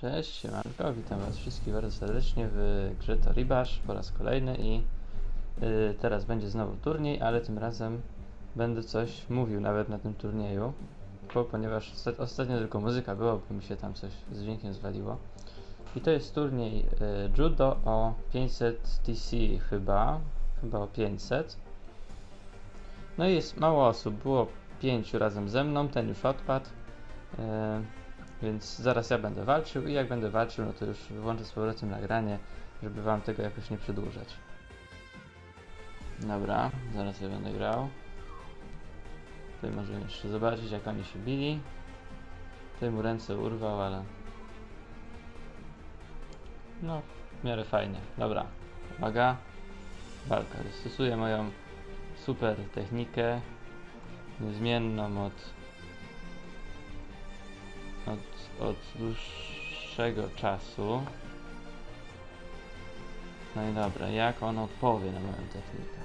Cześć, siemanko, witam was wszystkich bardzo serdecznie w grze Toribash po raz kolejny i y, teraz będzie znowu turniej, ale tym razem będę coś mówił nawet na tym turnieju, bo, ponieważ osta- ostatnio tylko muzyka była, bo mi się tam coś z dźwiękiem zwaliło. I to jest turniej y, judo o 500 TC chyba, chyba o 500. No i jest mało osób, było pięciu razem ze mną, ten już odpadł. Y, więc zaraz ja będę walczył i jak będę walczył, no to już włączę z powrotem nagranie, żeby wam tego jakoś nie przedłużać. Dobra, zaraz ja będę grał. Tutaj możemy jeszcze zobaczyć jak oni się bili. Tutaj mu ręce urwał, ale... No, w miarę fajnie. Dobra, uwaga. Walka. Stosuję moją super technikę. Niezmienną od od, od dłuższego czasu. No i dobra, jak on odpowie na moją technikę?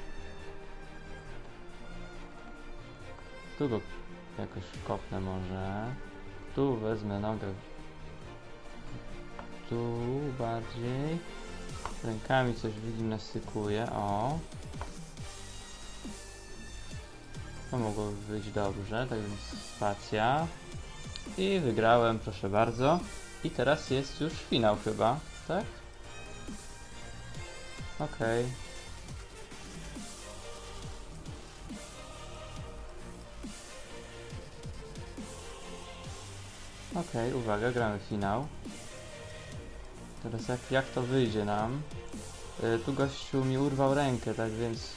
Tu go jakoś kopnę może. Tu wezmę nogę. Tu bardziej. Rękami coś wygimnastykuję, o. To mogło wyjść dobrze, tak więc spacja. I wygrałem, proszę bardzo. I teraz jest już finał chyba, tak? Okej. Okej, uwaga, gramy finał. Teraz jak, jak to wyjdzie nam? Y, tu gościu mi urwał rękę, tak więc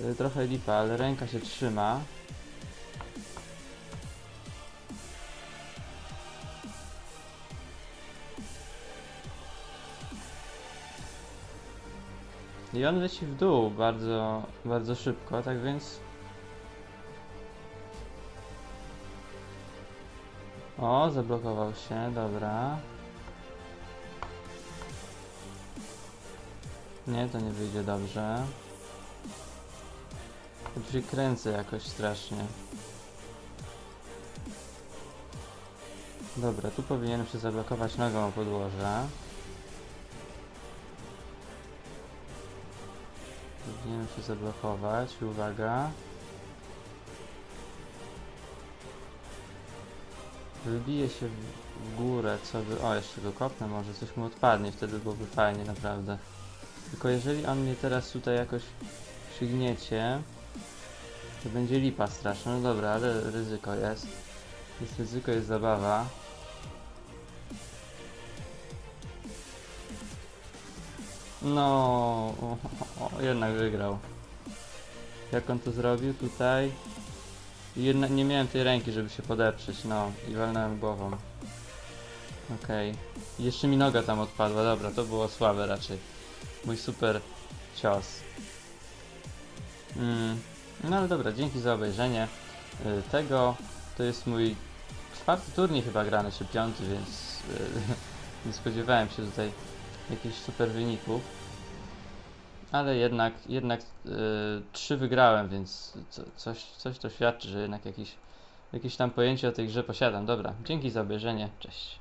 y, trochę lipa, ale ręka się trzyma. I on leci w dół bardzo, bardzo szybko, tak więc... O, zablokował się, dobra. Nie, to nie wyjdzie dobrze. Tu się kręcę jakoś strasznie. Dobra, tu powinienem się zablokować nogą o podłoże. Powinienem się zablokować, uwaga. Wybije się w, górę, co by... O, jeszcze go kopnę, może coś mu odpadnie, wtedy byłoby fajnie, naprawdę. Tylko jeżeli on mnie teraz tutaj jakoś przygniecie, to będzie lipa straszna. No dobra, ale ryzyko jest. Jest ryzyko, jest zabawa. No, o, o, jednak wygrał. Jak on to zrobił tutaj? Jedna, nie miałem tej ręki, żeby się podeprzeć, no i walnąłem głową. Okej. I Jeszcze mi noga tam odpadła, dobra, to było słabe raczej. Mój super cios. Mm. No ale dobra, dzięki za obejrzenie y, tego. To jest mój czwarty turniej chyba grany, czy piąty, więc y, nie spodziewałem się tutaj jakichś super wyników. Ale jednak, jednak yy, trzy wygrałem, więc co, coś, coś to świadczy, że jednak jakieś, jakieś tam pojęcie o tej grze posiadam. Dobra, dzięki za obejrzenie, cześć.